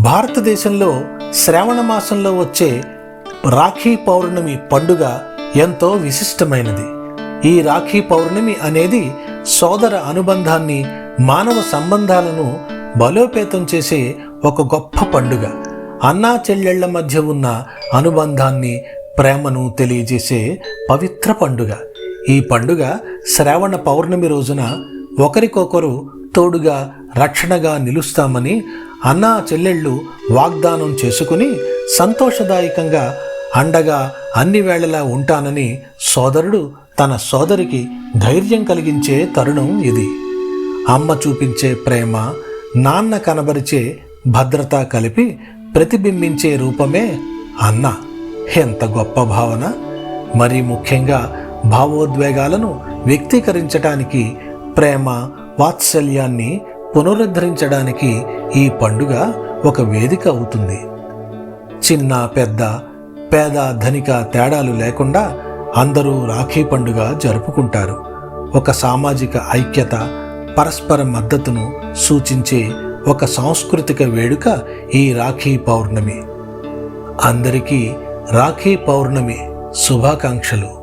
భారతదేశంలో శ్రావణ మాసంలో వచ్చే రాఖీ పౌర్ణమి పండుగ ఎంతో విశిష్టమైనది. ఈ రాఖీ పౌర్ణమి అనేది సోదర అనుబంధాన్ని మానవ సంబంధాలను బలోపేతం చేసే ఒక గొప్ప పండుగ. అన్నా చెల్లెళ్ళ మధ్య ఉన్న అనుబంధాన్ని ప్రేమను తెలియజేసే పవిత్ర పండుగ. ఈ పండుగ శ్రావణ పౌర్ణమి రోజున ఒకరికొకరు తోడుగా రక్షణగా నిలుస్తామని అన్నా చెల్లెళ్ళు వాగ్దానం చేసుకుని సంతోషదాయకంగా అండగా అన్ని వేళలా ఉంటానని సోదరుడు తన సోదరికి ధైర్యం కలిగించే తరుణం ఇది. అమ్మ చూపించే ప్రేమ నాన్న కనబరిచే భద్రత కలిపి ప్రతిబింబించే రూపమే అన్న. ఎంత గొప్ప భావన! మరి ముఖ్యంగా భావోద్వేగాలను వ్యక్తీకరించటానికి ప్రేమ వాత్సల్యాన్ని పునరుద్ధరించడానికి ఈ పండుగ ఒక వేదిక అవుతుంది. చిన్న పెద్ద పేద ధనిక తేడాలు లేకుండా అందరూ రాఖీ పండుగ జరుపుకుంటారు. ఒక సామాజిక ఐక్యత పరస్పర మద్దతును సూచించే ఒక సాంస్కృతిక వేడుక ఈ రాఖీ పౌర్ణమి. అందరికీ రాఖీ పౌర్ణమి శుభాకాంక్షలు.